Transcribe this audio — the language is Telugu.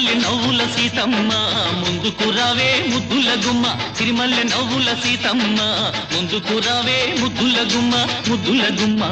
సిరిమల్లె నవ్వుల సీతమ్మ. ముందుకు రావే ముద్దుల గుమ్మ. సిరిమల్లె నవ్వుల సీతమ్మ. ముందుకు రావే ముద్దుల గుమ్మ ముద్దుల గుమ్మ.